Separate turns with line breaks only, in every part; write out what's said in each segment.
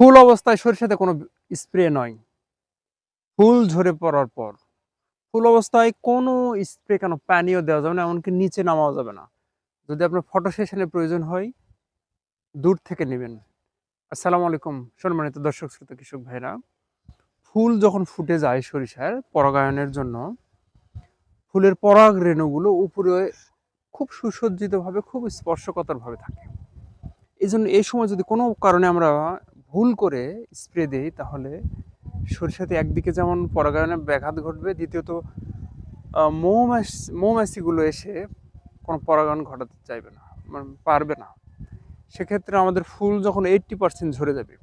ফুল অবস্থায় সরিষাতে কোনো স্প্রে নয়। ফুল ঝরে পড়ার পর। ফুল অবস্থায় কোনো স্প্রে কেন পানিও দেওয়া যাবে না, এমনকি নিচে নামাও যাবে না। যদি আপনার ফটো সেশনের প্রয়োজন হয়, দূর থেকে নেবেন। আসসালামু আলাইকুম, সম্মানিত দর্শক, শ্রোতা, কৃষক ভাইরা। ফুল যখন ফুটে যায় সরিষার পরাগায়নের জন্য, ফুলের পরাগ রেণুগুলো উপরে খুব সুসজ্জিতভাবে, খুব স্পর্শকাতরভাবে থাকে। এই জন্য এই সময় যদি কোনো কারণে আমরা ভুল করে স্প্রে দিই, তাহলে সরিষাতে একদিকে যেমন পরাগায়নে ব্যাঘাত ঘটবে, দ্বিতীয়ত মৌমাছি, মৌমাছিগুলো এসে কোনো পরাগায়ন ঘটাতে চাইবে না মানে পারবে না। সেক্ষেত্রে আমাদের ফুল যখন এইট্টি পার্সেন্ট ঝরে যাবে,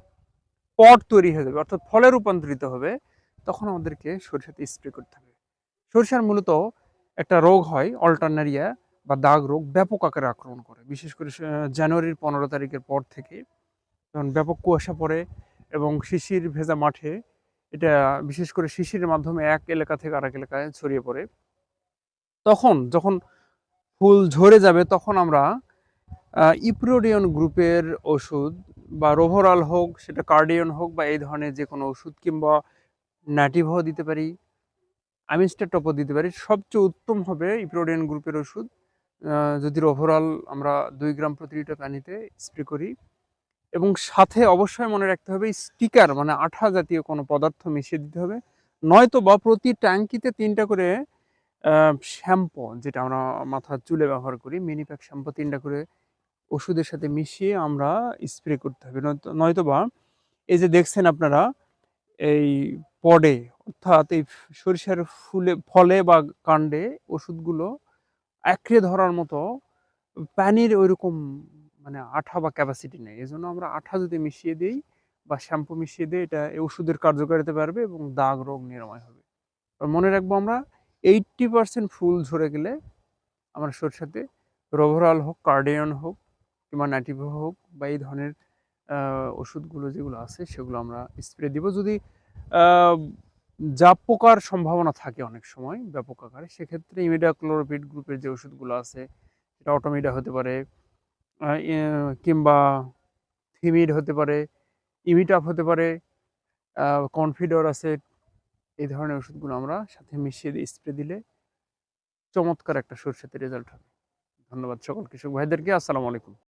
পট তৈরি হয়ে যাবে, অর্থাৎ ফলে রূপান্তরিত হবে, তখন আমাদেরকে সরিষাতে স্প্রে করতে হবে। সরিষার মূলত একটা রোগ হয় অল্টারনারিয়া বা দাগ রোগ ব্যাপক আকারে আক্রমণ করে। বিশেষ করে জানুয়ারির পনেরো তারিখের পর থেকে যখন ব্যাপক কুয়াশা পড়ে এবং শিশির ভেজা মাঠে। এটা বিশেষ করে শিশির মাধ্যমে এক এলাকা থেকে আরেক এলাকায় ছড়িয়ে পড়ে। তখন যখন ফুল ঝরে যাবে, তখন আমরা ইপ্রোডিয়ন গ্রুপের ওষুধ বা রোভরাল হোক, সেটা কার্ডিয়ন হোক বা এই ধরনের যে কোনো ওষুধ কিংবা ন্যাটিভও দিতে পারি আমিস্টাটপও দিতে পারি, সবচেয়ে উত্তম হবে ইপ্রোডিয়ন গ্রুপের ওষুধ। যদি ওভারঅল আমরা দুই গ্রাম প্রতি লিটার পানিতে স্প্রে করি এবং সাথে অবশ্যই মনে রাখতে হবে স্টিকার মানে আঠা জাতীয় কোনো পদার্থ মিশিয়ে দিতে হবে। নয়তো বা প্রতি ট্যাঙ্কিতে তিনটা করে শ্যাম্পু, যেটা আমরা মাথার চুলে ব্যবহার করি মিনি প্যাক শ্যাম্পু, তিনটা করে ওষুধের সাথে মিশিয়ে আমরা স্প্রে করতে হবে। নয়তো বা এই যে দেখছেন আপনারা, এই পডে, অর্থাৎ এই সরিষার ফুলে, ফলে বা কাণ্ডে ওষুধগুলো আঁকড়ে ধরার মতো, পানির ওইরকম মানে আঠা বা ক্যাপাসিটি নেই। এই জন্য আমরা আঠা যদি মিশিয়ে দিই বা শ্যাম্পু মিশিয়ে দিই, এটা ওষুধের কার্যকারিতা বাড়বে এবং দাগ রোগ নিরাময় হবে। মনে রাখব আমরা এইট্টি পার্সেন্ট ফুল ঝরে গেলে আমরা সরষেতে রোভরাল হোক কার্ডিয়ন হোক কিংবা ন্যাটিভো হোক বা এই ধরনের ওষুধগুলো যেগুলো আছে সেগুলো আমরা স্প্রে দিব। যদি জাপ পোকার সম্ভাবনা থাকে অনেক সময়, ব্যাপক আকারে, সেক্ষেত্রে ইমিডাক্লোরোপিড গ্রুপের যে ওষুধগুলো আছে, সেটা অটোমিডা হতে পারে কিংবা থিমিড হতে পারে, ইমিটাপ হতে পারে কনফিডর আছে, এই ধরনের ওষুধগুলো আমরা সাথে মিশিয়ে দিয়ে স্প্রে দিলে চমৎকার একটা সরষেতে রেজাল্ট হবে। ধন্যবাদ সকল কৃষক ভাইদেরকে, আসসালামু আলাইকুম।